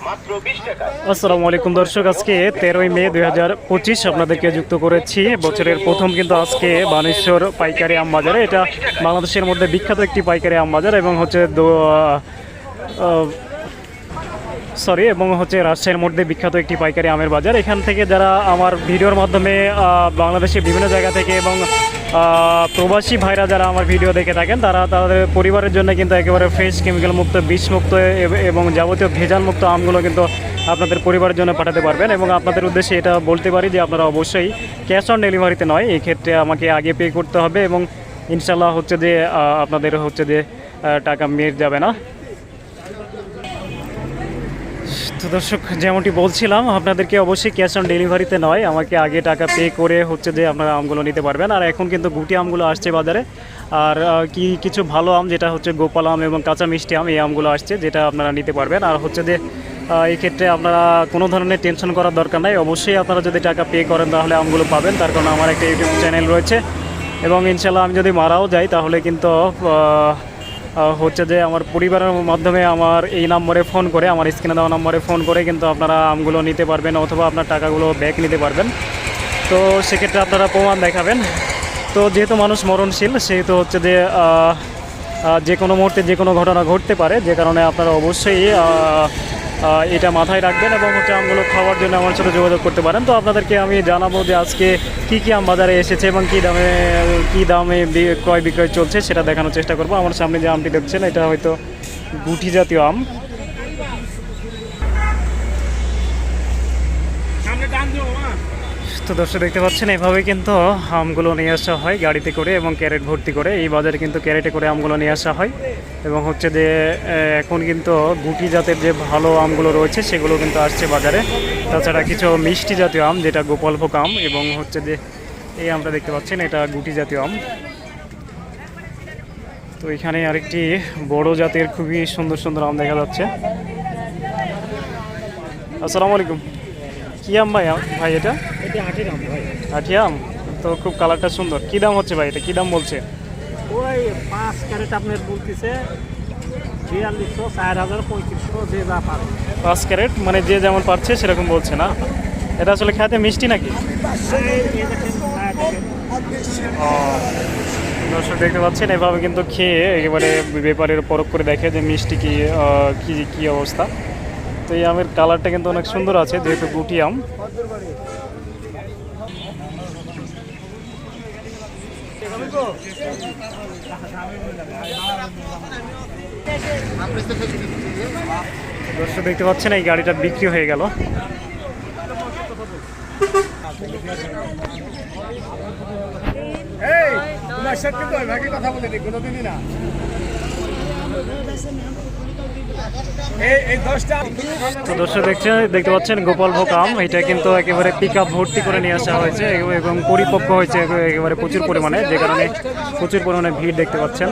আসসালামু আলাইকুম দর্শক, আজকে তেরোই মে দুই হাজার পঁচিশ আপনাদেরকে যুক্ত করেছি। বছরের প্রথম কিন্তু আজকে বানেশ্বর পাইকারি আম বাজারে। এটা বাংলাদেশের মধ্যে বিখ্যাত একটি পাইকারি আম বাজার এবং হচ্ছে সরি, এবং হচ্ছে রাজশাহীর মধ্যে বিখ্যাত একটি পাইকারি আমের বাজার। এখান থেকে যারা আমার ভিডিওর মাধ্যমে বাংলাদেশের বিভিন্ন জায়গা থেকে এবং প্রবাসী ভাইরা যারা আমার ভিডিও দেখে থাকেন, তারা তাদের পরিবারের জন্য কিন্তু একেবারে ফ্রেশ কেমিক্যাল মুক্ত, বিষমুক্ত এব- যাবতীয় ভেজাল মুক্ত আমগুলো কিন্তু আপনাদের পরিবারের জন্য পাঠাতে পারবেন এবং আপনাদের উদ্দেশ্যে এটা বলতে পারি যে আপনারা অবশ্যই ক্যাশ অন ডেলিভারিতে নয়, এই ক্ষেত্রে আমাকে আগে পে করতে হবে এবং ইনশাল্লাহ হচ্ছে যে আপনাদের হচ্ছে যে টাকা মেয়ে যাবে না। তো দর্শক, যেমনটি বলছিলাম, আপনাদেরকে অবশ্যই ক্যাশ অন ডেলিভারিতে নয়, আমাকে আগে টাকা পে করে হচ্ছে যে আপনারা আমগুলো নিতে পারবেন। আর এখন কিন্তু গুটি আমগুলো আসছে বাজারে। আর কি কিছু ভালো আম, যেটা হচ্ছে গোপাল আম এবং কাঁচা মিষ্টি আম, এই আমগুলো আসছে, যেটা আপনারা নিতে পারবেন। আর হচ্ছে যে এই ক্ষেত্রে আপনারা কোনো ধরনের টেনশন করার দরকার নাই। অবশ্যই আপনারা যদি টাকা পে করেন, তাহলে আমগুলো পাবেন। তার কারণ আমার একটা ইউটিউব চ্যানেল রয়েছে। এবং ইনশাল্লাহ আমি যদি মারাও যাই, তাহলে কিন্তু হচ্ছে যে আমার পরিবারের মাধ্যমে আমার এই নম্বরে ফোন করে, আমার স্ক্রিনে দেওয়া নম্বরে ফোন করে কিন্তু আপনারা আমগুলো নিতে পারবেন অথবা আপনার টাকাগুলো ব্যাক নিতে পারবেন। তো সেক্ষেত্রে আপনারা প্রমাণ দেখাবেন। তো যেহেতু মানুষ মরণশীল, সেহেতু হচ্ছে যে যে কোনো মুহূর্তে যে কোনো ঘটনা ঘটতে পারে, যে কারণে আপনারা অবশ্যই এটা মাথায় রাখবেন এবং হচ্ছে আমগুলো খাওয়ার জন্য আমার সাথে যোগাযোগ করতে পারেন। তো আপনাদেরকে আমি জানাব যে আজকে কি কি আম বাজারে এসেছে এবং কী দামে কী দামে ক্রয় বিক্রয় চলছে সেটা দেখানোর চেষ্টা করব। আমার সামনে যে আমটি দেখছেন, এটা হয়তো গুটি জাতীয় আম। তো দর্শক দেখতে পাচ্ছেন, এভাবে কিন্তু আমগুলো নিয়ে আসা হয় গাড়িতে করে এবং ক্যারেট ভর্তি করে। এই বাজারে কিন্তু ক্যারেটে করে আমগুলো নিয়ে আসা হয় এবং হচ্ছে যে এখন কিন্তু গুটি জাতের যে ভালো আমগুলো রয়েছে, সেগুলো কিন্তু আসছে বাজারে। তাছাড়া কিছু মিষ্টি জাতীয় আম, যেটা গোপালভোগ আম এবং হচ্ছে যে, এই আমটা দেখতে পাচ্ছেন, এটা গুটি জাতীয় আম। তো এখানে আরেকটি বড় জাতের খুবই সুন্দর সুন্দর আম দেখা যাচ্ছে। আসসালামু আলাইকুম। কি আম ভাই? ভাই এটা? এটা আম ভাই। আঠি আম? তো খুব কালারটা সুন্দর। কি দাম হচ্ছে ভাই এটা? কি দাম বলছে? ওই পাঁচ ক্যারেট আপনার বলতেছে বিয়াল্লিশশো চার হাজার পঁয়ত্রিশশো যে যা পারে। পাঁচ ক্যারেট? মানে যে যেমন পারছে সেরকম বলছে না? এটা আসলে খেতে মিষ্টি নাকি। দর্শক দেখতে পাচ্ছেন এভাবে কিন্তু খেয়ে একেবারে ব্যাপারের পরখ করে দেখে যে মিষ্টি কি কি অবস্থা। তো এই আমের কালারটা কিন্তু অনেক সুন্দর আছে, যেহেতু গুটি আম। দর্শক দেখতে পাচ্ছেন, এই গাড়িটা বিক্রি হয়ে গেল। এই কোনোদিনই না। দর্শক দেখছেন দেখতে পাচ্ছেন গোপাল ভোগ আম এটা কিন্তু একেবারে পিক আপ ভর্তি করে নিয়ে আসা হয়েছে এবং পরিপক্ক হয়েছে একেবারে প্রচুর পরিমাণে, যে কারণে প্রচুর পরিমাণে ভিড় দেখতে পাচ্ছেন।